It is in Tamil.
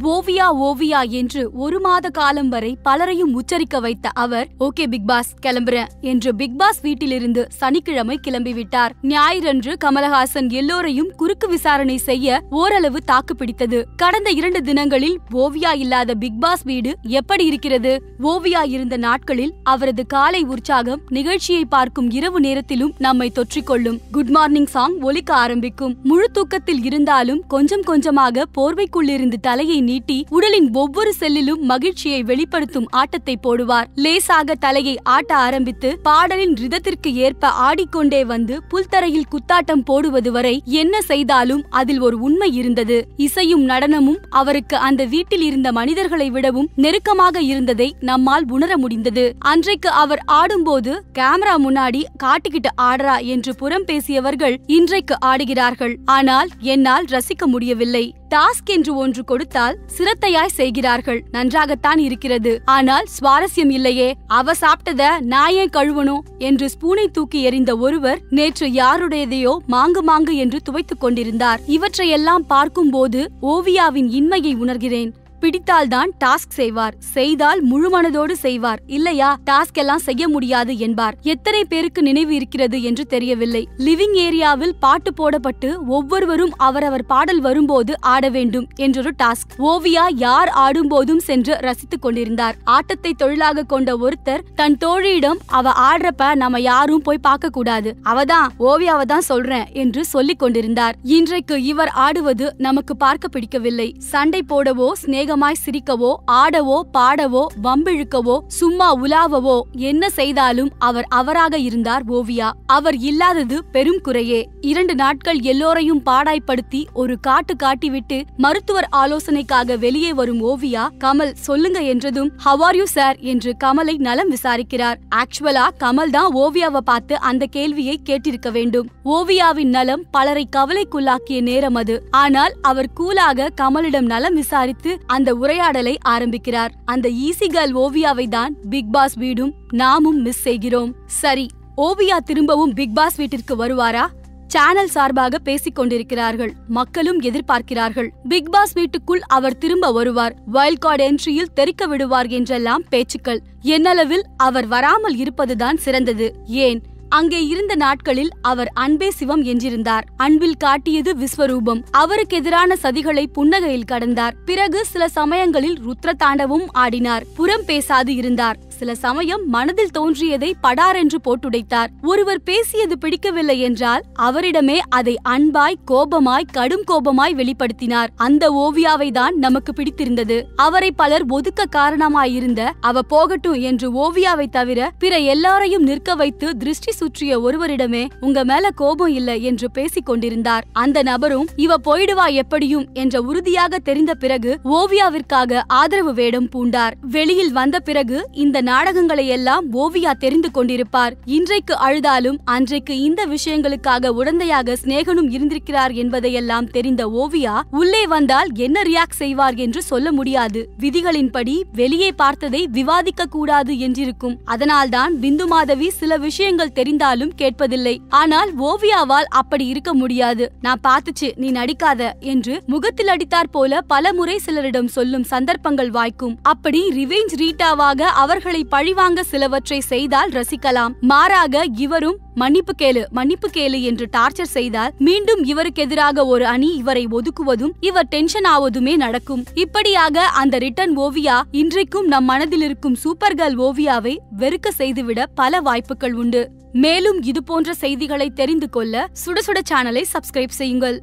ஓவியா ஓவியா என்று ஒரு மாத காலம் வரை பலரையும் உச்சரிக்க வைத்த அவர் ஓகே பிக் பாஸ் கிளம்புறேன் என்று பிக் பாஸ் வீட்டிலிருந்து சனிக்கிழமை கிளம்பிவிட்டார். ஞாயிறன்று கமலஹாசன் எல்லோரையும் குறுக்கு விசாரணை செய்ய ஓரளவு தாக்கு பிடித்தது. கடந்த இரண்டு தினங்களில் ஓவியா இல்லாத பிக் பாஸ் வீடு எப்படி இருக்கிறது? ஓவியா இருந்த நாட்களில் அவரது காலை உற்சாகம் நிகழ்ச்சியை பார்க்கும் இரவு நேரத்திலும் நம்மை தொற்றிக்கொள்ளும். குட் மார்னிங் சாங் ஒலிக்க ஆரம்பிக்கும். முழு தூக்கத்தில் இருந்தாலும் கொஞ்சம் கொஞ்சமாக போர்வைக்குள்ளிருந்து தலையை நீட்டி உடலின் ஒவ்வொரு செல்லிலும் மகிழ்ச்சியை வெளிப்படுத்தும் ஆட்டத்தை போடுவார். லேசாக தலையை ஆட்ட ஆரம்பித்து பாடலின் ரிதத்திற்கு ஏற்ப ஆடிக்கொண்டே வந்து புல்தரையில் குத்தாட்டம் போடுவது வரை என்ன செய்தாலும் அதில் ஒரு உண்மை இருந்தது. இசையும் நடனமும் அவருக்கு அந்த வீட்டில் இருந்த மனிதர்களை விடவும் நெருக்கமாக இருந்ததை நம்மால் உணர முடிந்தது. அன்றைக்கு அவர் ஆடும்போது கேமரா முன்னாடி காட்டிக்கிட்டு ஆடுறா என்று புறம் பேசியவர்கள் இன்றைக்கு ஆடுகிறார்கள். ஆனால் என்னால் ரசிக்க முடியவில்லை. டாஸ்க் என்று ஒன்று கொடுத்தால் சிரத்தையாய் செய்கிறார்கள். நன்றாகத்தான் இருக்கிறது. ஆனால் சுவாரஸ்யம் இல்லையே. அவ சாப்பிட்டத நான் ஏன் கழுவணும்? என்று ஸ்பூனை தூக்கி எறிந்த ஒருவர் நேற்று யாருடையதையோ மாங்கு மாங்கு என்று துவைத்துக் கொண்டிருந்தார். இவற்றையெல்லாம் பார்க்கும்போது ஓவியாவின் இன்மையை உணர்கிறேன். பிடித்தால்தான் டாஸ்க் செய்வார். செய்தால் முழு மனதோடு செய்வார். இல்லையா? டாஸ்க் எல்லாம் செய்ய முடியாது என்பார். எத்தனை பேருக்கு நினைவு இருக்கிறது என்று தெரியவில்லை. லிவிங் ஏரியாவில் பாட்டு போடப்பட்டு ஒவ்வொருவரும் அவரவர் பாடல் வரும்போது ஆட வேண்டும் என்றொரு டாஸ்க். ஓவியா யார் ஆடும்போதும் சென்று ரசித்துக் கொண்டிருந்தார். ஆட்டத்தை தொழிலாக கொண்ட ஒருத்தர் தன் தோழியிடம் அவ ஆடுறப்ப நம்ம யாரும் போய் பார்க்க கூடாது. அவதான் ஓவியாவை தான் சொல்றேன் என்று சொல்லிக் கொண்டிருந்தார். இன்றைக்கு இவர் ஆடுவது நமக்கு பார்க்க பிடிக்கவில்லை. சண்டை போடவோ சிநேக அதிகமாய் சிரிக்கவோ ஆடவோ பாடவோ வம்பிழுக்கவோ சும்மா உலாவவோ என்ன செய்தாலும் அவர் அவராக இருந்தார் ஓவியா. அவர் இல்லாதது பெரும் குறையே. இரண்டு நாட்கள் எல்லோரையும் பாடாய்ப்படுத்தி ஒரு காட்டு காட்டிவிட்டு மருத்துவர் ஆலோசனைக்காக வெளியே வரும் ஓவியா கமல் சொல்லுங்க என்றதும் ஹவார் யூ சார் என்று கமலை நலம் விசாரிக்கிறார். ஆக்சுவலா கமல் தான் ஓவியாவை பார்த்து அந்த கேள்வியை கேட்டிருக்க வேண்டும். ஓவியாவின் நலம் பலரை கவலைக்குள்ளாக்கிய நேரம் அது. ஆனால் அவர் கூலாக கமலிடம் நலம் விசாரித்து அந்த உரையாடலை ஆரம்பிக்கிறார். அந்த ஈசி கேர்ள் ஓவியாவை தான் பிக் பாஸ் வீடும் நாமும் மிஸ் செய்கிறோம். சரி ஓவியா திரும்பவும் பிக் பாஸ் வீட்டிற்கு வருவாரா? சேனல் சார்பாக பேசிக் கொண்டிருக்கிறார்கள். மக்களும் எதிர்பார்க்கிறார்கள். பிக் பாஸ் வீட்டுக்குள் அவர் திரும்ப வருவார். வைல்ட் கார்டு என்ட்ரியில் தெரிக்க விடுவார் என்றெல்லாம் பேச்சுக்கள். என்னளவில் அவர் வராமல் இருப்பதுதான் சிறந்தது. ஏன்? அங்கே இருந்த நாட்களில் அவர் அன்பே சிவம் என்றிருந்தார். அன்பில் காட்டியது விஸ்வரூபம். அவருக்கு எதிரான சதிகளை புன்னகையில் கடந்தார். பிறகு சில சமயங்களில் ருத்ர தாண்டவும் ஆடினார். புறம் பேசாது இருந்தார். சில சமயம் மனதில் தோன்றியதை படாரென்று போட்டுடைத்தார். ஒருவர் பேசியது பிடிக்கவில்லை என்றால் அவரிடமே அதை அன்பாய் கோபமாய் கடும் கோபமாய் வெளிப்படுத்தினார். அந்த ஓவியாவை தான் நமக்கு பிடித்திருந்தது. அவரை பலர் ஒதுக்க காரணமாயிருந்த அவ போகட்டும் என்று ஓவியாவை தவிர பிற எல்லாரையும் நிற்க வைத்து திருஷ்டி சுற்றிய ஒருவரிடமே உங்க மேல கோபம் இல்ல என்று பேசிக் கொண்டிருந்தார். அந்த நபரும் இவ போயிடுவா எப்படியும்? என்ற உறுதியாக தெரிந்த பிறகு ஓவியாவிற்காக ஆதரவு வேடம் பூண்டார். வெளியில் வந்த பிறகு இந்த நாடகங்களை எல்லாம் ஓவியா தெரிந்து கொண்டிருப்பார். இன்றைக்கு அழுதாலும் அன்றைக்கு இந்த விஷயங்களுக்காக உடந்தையாக சிநேகனும் இருந்திருக்கிறார் என்பதையெல்லாம் தெரிந்த ஓவியா உள்ளே வந்தால் என்ன ரியாக்ட் செய்வார் என்று சொல்ல முடியாது. விதிகளின்படி வெளியே பார்த்ததை விவாதிக்க கூடாது என்றிருக்கும். அதனால்தான் பிந்து மாதவி சில விஷயங்கள் தெரிந்தாலும் கேட்பதில்லை. ஆனால் ஓவியாவால் அப்படி இருக்க முடியாது. நான் பார்த்துச்சு நீ நடிக்காத என்று முகத்தில் அடித்தார் போல பல முறை சிலரிடம் சொல்லும் சந்தர்ப்பங்கள் வாய்க்கும். அப்படி ரிவெஞ்ச் ரீட்டாவாக அவர்களை பழிவாங்க சிலவற்றை செய்தால் ரசிக்கலாம். மாறாக இவரும் மன்னிப்பு கேளு மன்னிப்பு கேளு என்று டார்ச்சர் செய்தால் மீண்டும் இவருக்கு எதிராக ஒரு அணி இவரை ஒதுக்குவதும் இவர் டென்ஷன் ஆவதுமே நடக்கும். இப்படியாக அந்த ரிட்டன் ஓவியா இன்றைக்கும் நம் மனதில் இருக்கும் சூப்பர் கேர்ள் ஓவியாவை வெறுக்க செய்துவிட பல வாய்ப்புகள் உண்டு. மேலும் இது போன்ற செய்திகளை தெரிந்து கொள்ள சுட சுட சேனலை சப்ஸ்கிரைப் செய்யுங்கள்.